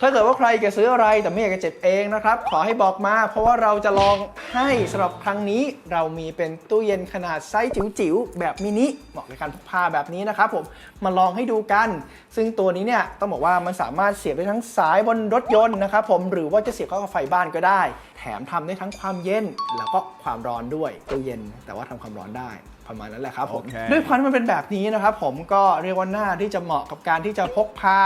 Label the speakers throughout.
Speaker 1: ถ้าเกิดว่าใครจะซื้ออะไรแต่ไม่อยากจะเจ็บเองนะครับ ขอให้บอกมา เพราะว่าเราจะลองให้สำหรับครั้งนี้เรามีเป็นตู้เย็นขนาดไซส์จิ๋วๆ แบบมินิเหมาะกับการพกพาแบบนี้นะครับผมมาลองให้ดูกัน ซึ่งตัวนี้เนี่ยต้องบอกว่ามันสามารถเสียบได้ทั้งสายบนรถยนต์นะครับผมหรือว่าจะเสียบเข้ากับไฟบ้านก็ได้ แถมทำได้ทั้งความเย็นแล้วก็ความร้อนด้วยตู้เย็น แต่ว่าทำความร้อนได้ประมาณนั้นแหละครับผม
Speaker 2: โอเค
Speaker 1: ด้วยความที่มันเป็นแบบนี้นะครับผมก็เรียกว่าหน้าที่จะเหมาะกับการที่จะพกพา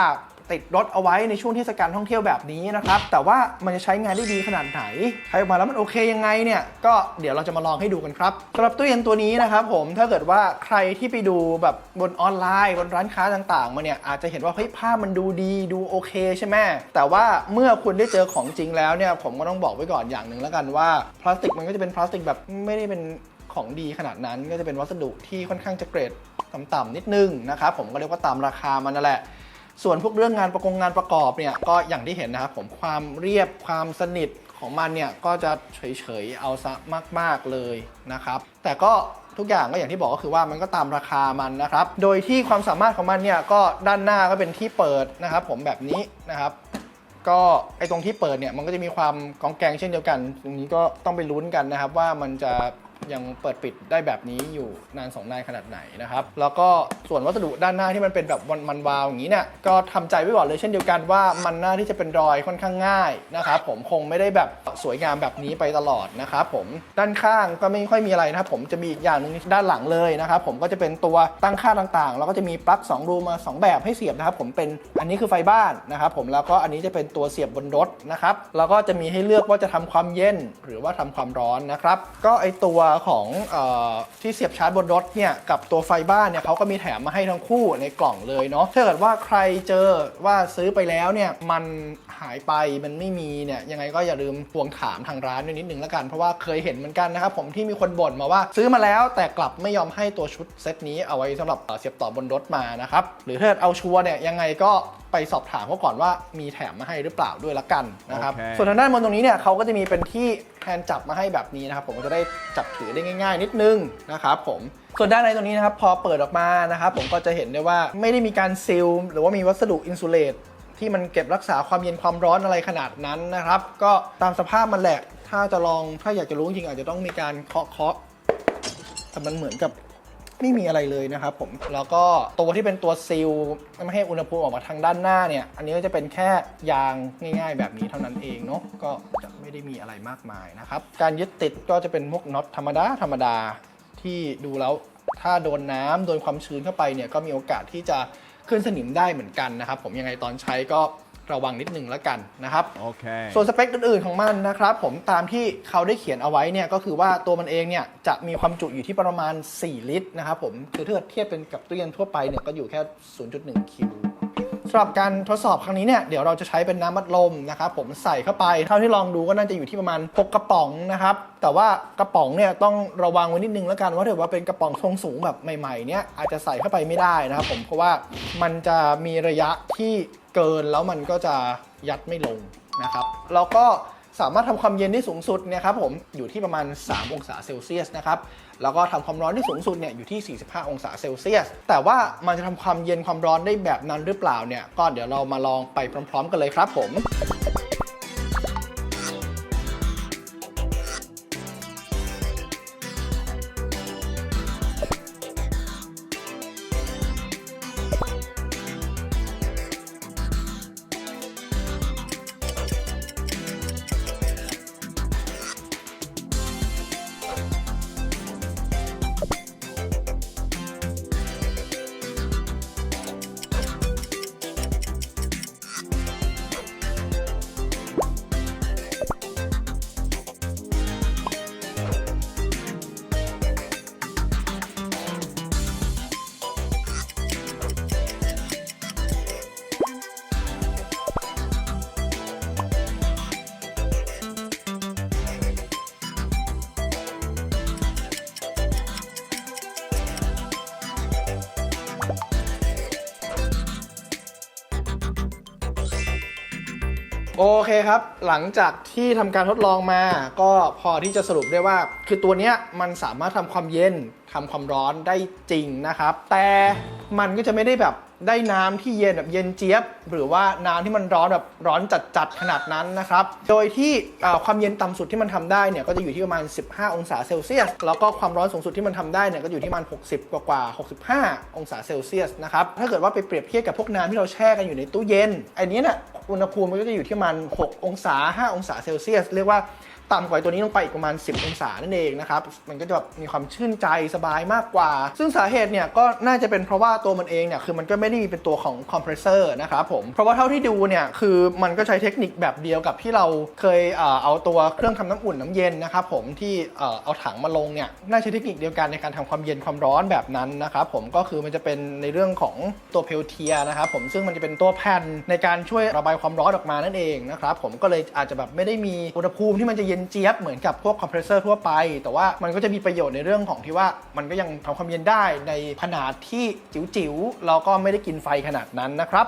Speaker 1: ติดรถเอาไว้ในช่วงเทศกาลท่องเที่ยวแบบนี้นะครับ แต่ว่ามันจะใช้งานได้ดีขนาดไหนใช้ออกมาแล้วมันโอเคยังไงเนี่ย ก็เดี๋ยวเราจะมาลองให้ดูกันครับสำหรับตู้เย็นตัวนี้นะครับผมถ้าเกิดว่าใครที่ไปดูแบบบนออนไลน์ บนร้านค้าต่างๆมาเนี่ยอาจจะเห็นว่าเฮ้ยภาพมันดูดีดูโอเคใช่ไหมแต่ว่าเมื่อคุณได้เจอของจริงแล้วเนี่ยผมก็ต้องบอกไว้ก่อนอย่างหนึ่งแล้วกันว่าพลาสติกมันก็จะเป็นพลาสติกแบบไม่ได้เป็นของดีขนาดนั้นก็จะเป็นวัสดุที่ค่อนข้างจะเกรดต่ำๆนิดนึงนะครับผมก็เรียกว่าตามราคามันนั่นแหละ ส่วนพวกเรื่องงานประกงงานประกอบเนี่ยก็อย่างที่เห็นนะครับผมความเรียบความสนิทของมันเนี่ยก็จะเฉยๆเอาซะมาก ๆเลยนะครับแต่ก็ทุกอย่างก็อย่างที่บอกก็คือว่ามันก็ตามราคามันนะครับ โดยที่ความสามารถของมันเนี่ยก็ด้านหน้าก็เป็นที่เปิดนะครับ ผมแบบนี้นะครับ ก็ไอตรงที่เปิดเนี่ยมันก็จะมีความกองแกงเช่นเดียวกัน ตรงนี้ก็ต้องไปลุ้นกันนะครับ ว่ามันจะ ยังเปิดปิดได้แบบนี้อยู่นานสองนานขนาดไหนนะครับ แล้วก็ส่วนวัสดุด้านหน้าที่มันเป็นแบบมันมันวาวอย่างนี้เนี่ยก็ทำใจไว้ก่อนเลยเช่นเดียวกันว่ามันหน่าที่จะเป็นรอยค่อนข้างง่ายนะครับผมคงไม่ได้แบบสวยงามแบบนี้ไปตลอดนะครับผมด้านข้างก็ไม่ค่อยมีอะไรนะครับผมจะมีอีกอย่างหนึ่งด้านหลังเลยนะครับผมก็จะเป็นตัวตั้งค่าต่างๆ แล้วก็จะมีปลั๊ก2รูมา 2 แบบให้เสียบนะครับผมเป็นอันนี้คือไฟบ้านนะครับผมแล้วก็อันนี้จะเป็นตัวเสียบบนรถนะครับแล้วก็จะมีให้เลือกว่าจะทำความเย็นหรือว่าทำความร้อนนะครับก็ไอตัวของเออที่เสียบชาร์จบนรถเนี่ยกับตัวไฟบ้านเนี่ยเขาก็มีแถมมาให้ทั้งคู่ในกล่องเลยเนาะถ้าเกิดว่าใครเจอว่าซื้อไปแล้วเนี่ยมันหายไปมันไม่มีเนี่ยยังไงก็อย่าลืมทวงถามทางร้านด้วยนิดนึงแล้วกัน เพราะว่าเคยเห็นเหมือนกันนะครับผมที่มีคนบ่นมาว่า ซื้อมาแล้วแต่กลับไม่ยอมให้ตัวชุดเซตนี้เอาไว้สำหรับเอ่อเสียบต่อบนรถมานะครับหรือถ้าเอาชัวร์เนี่ยยังไงก็ไปสอบถามเขาก่อนว่ามีแถมมาให้หรือเปล่าด้วยละกันนะครับ
Speaker 2: โอเค
Speaker 1: ส่วนทางด้านบนตรงนี้เนี่ยเขาก็จะมีเป็นที่แฮนด์จับมาให้แบบนี้นะครับ ผมก็จะได้จับถือได้ง่าย ๆ นิดนึงนะครับผมส่วนด้านในตรงนี้นะครับพอเปิดออกมานะครับผมก็จะเห็นได้ว่าไม่ได้มีการซีลหรือว่ามีวัสดุอินซูเลตที่มันเก็บรักษาความเย็นความร้อนอะไรขนาดนั้นนะครับ ก็ตามสภาพมันแหละ ถ้าจะลองถ้าอยากจะรู้จริงๆอาจจะต้องมีการเคาะเคาะ แต่มันเหมือนกับ ไม่มีอะไรเลยนะครับผม แล้วก็ตัวที่เป็นตัวซีลไม่ให้อุณหภูมิออกมาทางด้านหน้าเนี่ย อันนี้ก็จะเป็นแค่ยางง่าย ๆ แบบนี้เท่านั้นเองเนาะ ก็จะไม่ได้มีอะไรมากมายนะครับ การยึดติดก็จะเป็นพวกน็อตธรรมดาธรรมดาที่ดูแล้วถ้าโดนน้ำโดนความชื้นเข้าไปเนี่ยก็มีโอกาสที่จะขึ้นสนิมได้เหมือนกันนะครับ ผมยังไงตอนใช้ก็ ระวังนิดนึงแล้วกันนะครับ
Speaker 2: Okay.
Speaker 1: ส่วนสเปคอื่นๆของมันนะครับผมตามที่เขาได้เขียนเอาไว้เนี่ยก็คือว่าตัวมันเองเนี่ยจะมีความจุอยู่ที่ประมาณ 4 ลิตรนะครับผมคือถ้าเกิดเทียบเป็นกับตู้เย็นทั่วไปเนี่ยก็อยู่แค่ 0.1 คิวสำหรับการทดสอบครั้งนี้เนี่ยเดี๋ยวเราจะใช้เป็นน้ำมัดลมนะครับผมใส่เข้าไป เท่าที่ลองดูก็น่าจะอยู่ที่ประมาณ6กระป๋องนะครับ แต่ว่ากระป๋องเนี่ยต้องระวังไว้นิดนึงแล้วกันว่าถ้าเกิดว่าเป็นกระป๋องทรงสูงแบบใหม่ๆเนี่ยอาจจะใส่เข้าไปไม่ได้นะครับผมเพราะว่ามันจะมีระยะที่ เกินแล้วมันก็จะยัดไม่ลงนะครับแล้วก็สามารถทำความเย็นได้สูงสุดเนี่ยครับผมอยู่ที่ประมาณ 3 องศาเซลเซียสนะครับแล้วก็ทำความร้อนที่สูงสุดเนี่ยอยู่ที่ 45 องศาเซลเซียส แต่ว่ามันจะทำความเย็นความร้อนได้แบบนั้นหรือเปล่าเนี่ยก็เดี๋ยวเรามาลองไปพร้อม ๆ กันเลยครับผม โอเคครับ หลังจากที่ทำการทดลองมา ก็พอที่จะสรุปได้ว่า คือตัวเนี้ยมันสามารถทำความเย็นทำความร้อนได้จริงนะครับ แต่มันก็จะไม่ได้แบบได้น้ำที่เย็นแบบเย็นเจี๊ยบ หรือว่าน้ำที่มันร้อนแบบร้อนจัดๆขนาดนั้นนะครับ โดยที่ความเย็นต่ำสุดที่มันทำได้เนี่ยก็จะอยู่ที่ประมาณ 15 องศาเซลเซียส แล้วก็ความร้อนสูงสุดที่มันทำได้เนี่ยก็อยู่ที่ประมาณ 60 กว่ากว่าๆ65 องศาเซลเซียสนะครับ ถ้าเกิดว่าไปเปรียบเทียบกับพวกน้ำที่เราแช่กันอยู่ในตู้เย็น อันนี้เนี่ย อุณหภูมิมันก็จะอยู่ที่มัน 6 องศา 5 องศาเซลเซียส เรียกว่า ต่ำกว่าตัวนี้ลงไปอีกประมาณ 10 องศานั่นเองนะครับ มันก็จะแบบมีความชื่นใจสบายมากกว่า ซึ่งสาเหตุเนี่ยก็น่าจะเป็นเพราะว่าตัวมันเองเนี่ยคือมันก็ไม่ได้มีเป็นตัวของคอมเพรสเซอร์นะครับผม เพราะว่าเท่าที่ดูเนี่ยคือมันก็ใช้เทคนิคแบบเดียวกับที่เราเคยเอาตัวเครื่องทำน้ำอุ่นน้ำเย็นนะครับผมที่เอาถังมาลงเนี่ยน่าใช้เทคนิคเดียวกันในการทำความเย็นความร้อนแบบนั้นนะครับผมก็คือมันจะเป็นในเรื่องของตัวเพลเทียนะครับผมซึ่งมันจะเป็นตัวแผ่นในการช่วยระบายความร้อนออกมานั่นเองนะครับผมก็เลยอาจจะแบบไม่ได้มีอุณหภูมิที่มันจะเย็นเจี๊ยบเหมือนกับพวกคอมเพรสเซอร์ทั่วไป แต่ว่ามันก็จะมีประโยชน์ในเรื่องของที่ว่ามันก็ยังทำความเย็นได้ในขนาดที่จิ๋วๆแล้วก็ไม่ได้กินไฟขนาดนั้นนะครับ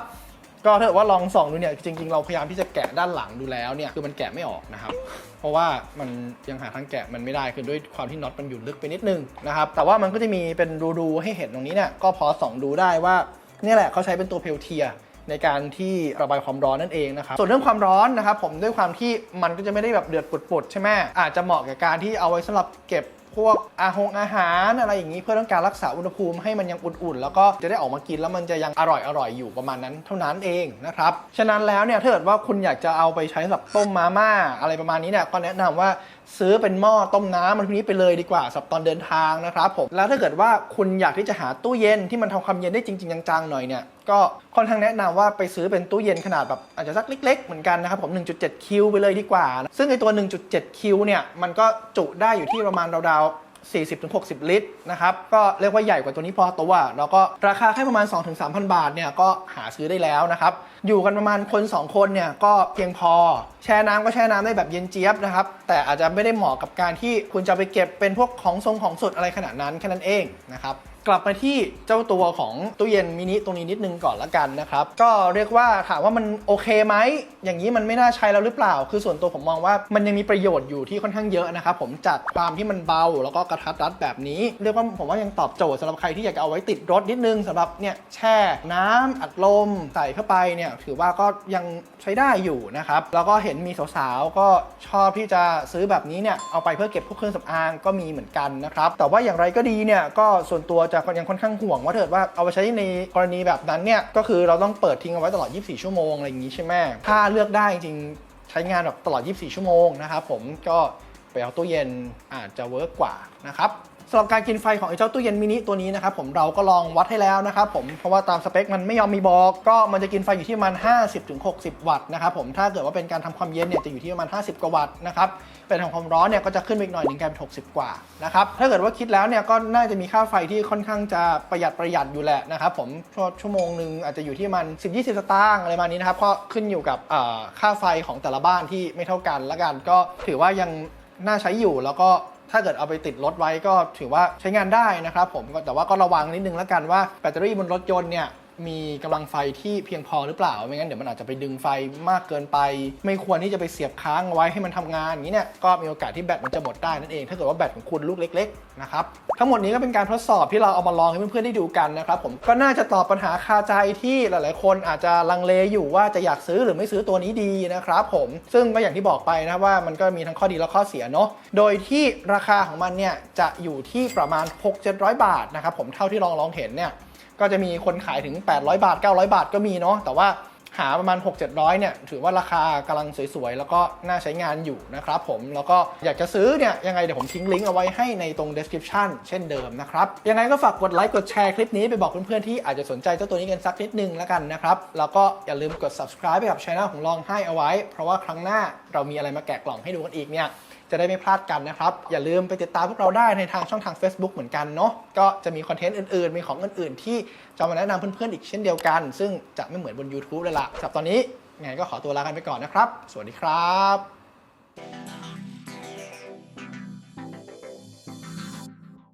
Speaker 1: ก็ถ้าว่าลองส่องดูเนี่ยจริง ๆ เราพยายามที่จะแกะด้านหลังดูแล้วเนี่ยคือมันแกะไม่ออกนะครับ เพราะว่ามันยังหาทางแกะมันไม่ได้คือด้วยความที่น็อตมันอยู่ลึกไปนิดนึงนะครับแต่ว่ามันก็จะมีเป็นรูๆให้เห็นตรงนี้เนี่ยก็พอส่องดูได้ว่าเนี่ยแหละเขาใช้เป็นตัวเพลเทีย ในการที่ระบายความร้อนนั่นเองนะครับ ส่วนเรื่องความร้อนนะครับผมด้วยความที่มันก็จะไม่ได้แบบเดือดปุดๆใช่ไหมอาจจะเหมาะกับการที่เอาไว้สำหรับเก็บพวกอาหงอาหารอะไรอย่างนี้เพื่อต้องการรักษาอุณหภูมิให้มันยังอุ่นๆ แล้วก็จะได้ออกมากินแล้วมันจะยังอร่อยอร่อยอยู่ประมาณนั้นเท่านั้นเองนะครับ ฉะนั้นแล้วเนี่ยถ้าเกิดว่าคุณอยากจะเอาไปใช้สำหรับต้มมาม่าอะไรประมาณนี้เนี่ยก็แนะนำว่า ซื้อเป็นหม้อต้มน้ำมันพวกนี้ไปเลยดีกว่าสำหรับตอนเดินทางนะครับผมแล้วถ้าเกิดว่าคุณอยากที่จะหาตู้เย็นที่มันทำความเย็นได้จริง ๆ จังๆหน่อยเนี่ยก็ค่อนข้างแนะนำว่าไปซื้อเป็นตู้เย็นขนาดแบบอาจจะสักเล็ก ๆ เหมือนกันนะครับผม 1.7 คิวไปเลยดีกว่า ซึ่งไอตัว 1.7 คิวเนี่ยมันก็จุได้อยู่ที่ประมาณราวๆ 40-60 ลิตรนะครับ ก็เรียกว่าใหญ่กว่าตัวนี้พอตัวแล้วก็ราคาแค่ประมาณ 2-3,000 บาทเนี่ยก็หาซื้อได้แล้วนะครับ อยู่กันประมาณคน 2 คนเนี่ยก็เพียงพอ แช่น้ำก็แช่น้ำได้แบบเย็นเจี๊ยบนะครับ แต่อาจจะไม่ได้เหมาะกับการที่คุณจะไปเก็บเป็นพวกของทรงของสดอะไรขนาดนั้นแค่นั้นเองนะครับกลับมาที่เจ้าตัวของตู้เย็นมินิตรงนี้นิดนึงก่อนละกันนะครับ ก็เรียกว่าถามว่ามันโอเคไหม อย่างนี้มันไม่น่าใช้แล้วหรือเปล่า คือส่วนตัวผมมองว่ามันยังมีประโยชน์อยู่ที่ค่อนข้างเยอะนะครับ ผมจากความที่มันเบา แล้วก็กระทัดรัดแบบนี้ เรียกว่าผมว่ายังตอบโจทย์สำหรับใครที่อยากจะเอาไว้ติดรถนิดนึงสำหรับเนี่ยแช่น้ำอัดลมใส่เข้าไปเนี่ยถือว่าก็ยังใช้ได้อยู่นะครับแล้วก็เห็นมีสาวๆก็ชอบที่จะซื้อแบบนี้เนี่ยเอาไปเพื่อเก็บพวกเครื่องสำอางก็มีเหมือนกันนะครับแต่ว่าอย่างไรก็ดีเนี่ยก็ส่วนตัวจะยังค่อนข้างห่วงว่าถ้าเกิดว่าเอาไปใช้ในกรณีแบบนั้นเนี่ยก็คือเราต้องเปิดทิ้งเอาไว้ตลอด 24 ชั่วโมงอะไรอย่างนี้ใช่ไหมถ้าเลือกได้จริงใช้งานแบบตลอด 24 ชั่วโมงนะครับผมก็ไปเอาตู้เย็นอาจจะเวิร์กกว่านะครับ สำหรับการกินไฟของไอ้เจ้าตู้เย็นมินิตัวนี้นะครับผมเราก็ลองวัดให้แล้วนะครับผมเพราะว่าตามสเปคมันไม่ยอมมีบอก ก็มันจะกินไฟอยู่ที่ประมาณ 50-60 วัตต์นะครับผมถ้าเกิดว่าเป็นการทำความเย็นเนี่ยจะอยู่ที่ประมาณ 50 กว่าวัตต์นะครับเป็นทำความร้อนเนี่ยก็จะขึ้นไปอีกหน่อยหนึงกลายเป็น60 กว่านะครับถ้าเกิดว่าคิดแล้วเนี่ยก็น่าจะมีค่าไฟที่ค่อนข้างจะประหยัดประหยัดอยู่แหละนะครับผมชั่วชั่วโมงหนึ่งอาจจะอยู่ที่ประมัน 10-20 สตางค์อะไรประมาณนี้นะครับก็ขึ้นอยู่กับค่าไฟของแต่ละบ้านที่ไม่เท่ากันละกันก็ถือว่ายังน่าใช้อยู่แล้วก็ ถ้าเกิดเอาไปติดรถไว้ก็ถือว่าใช้งานได้นะครับผมแต่ว่าก็ระวังนิดนึงแล้วกันว่าแบตเตอรี่บนรถยนต์เนี่ย มีกำลังไฟที่เพียงพอหรือเปล่า ไม่งั้นเดี๋ยวมันอาจจะไปดึงไฟมากเกินไป ไม่ควรที่จะไปเสียบค้างเอาไว้ให้มันทำงานอย่างนี้เนี่ยก็มีโอกาสที่แบตมันจะหมดได้นั่นเองถ้าเกิดว่าแบตของคุณลูกเล็กๆนะครับทั้งหมดนี้ก็เป็นการทดสอบที่เราเอามาลองให้เพื่อนๆได้ดูกันนะครับผมก็น่าจะตอบปัญหาคาใจที่หลายๆ คนอาจจะลังเลอยู่ว่าจะอยากซื้อหรือไม่ซื้อตัวนี้ดีนะครับผมซึ่งก็อย่างที่บอกไปนะว่ามันก็มีทั้งข้อดีและข้อเสียเนาะโดยที่ราคาของมันเนี่ยจะอยู่ที่ประมาณ 6-700 บาทนะครับผมเท่าที่ลองลองเห็นเนี่ย ก็จะมีคนขายถึง 800 บาท 900 บาทก็มีเนาะแต่ว่าหาประมาณ 6 700เนี่ยถือว่าราคากำลังสวยๆ แล้วก็น่าใช้งานอยู่นะครับผมแล้วก็อยากจะซื้อเนี่ยยังไงเดี๋ยวผมทิ้งลิงก์เอาไว้ให้ในตรง description เช่นเดิมนะครับ ยังไงก็ฝากกดไลค์กดแชร์คลิปนี้ไปบอกเพื่อนๆ ที่อาจจะสนใจเจ้าตัวนี้กันสักนิดนึงแล้วกันนะครับ แล้วก็อย่าลืมกด subscribe ไปกับช่องของลองให้เอาไว้ เพราะว่าครั้งหน้าเรามีอะไรมาแกะกล่องให้ดูกันอีกเนี่ย จะได้ไม่พลาดกันนะครับ อย่าลืมไปติดตามพวกเราได้ในทางช่องทาง Facebook เหมือนกันเนาะก็จะมีคอนเทนต์อื่นๆ มีของอื่นๆ ที่จะมาแนะนำเพื่อนๆอีกเช่นเดียวกัน ซึ่งจะไม่เหมือนบน YouTube เลยล่ะสำหรับตอนนี้ไงก็ขอตัวลากันไปก่อนนะครับ สวัสดีครับ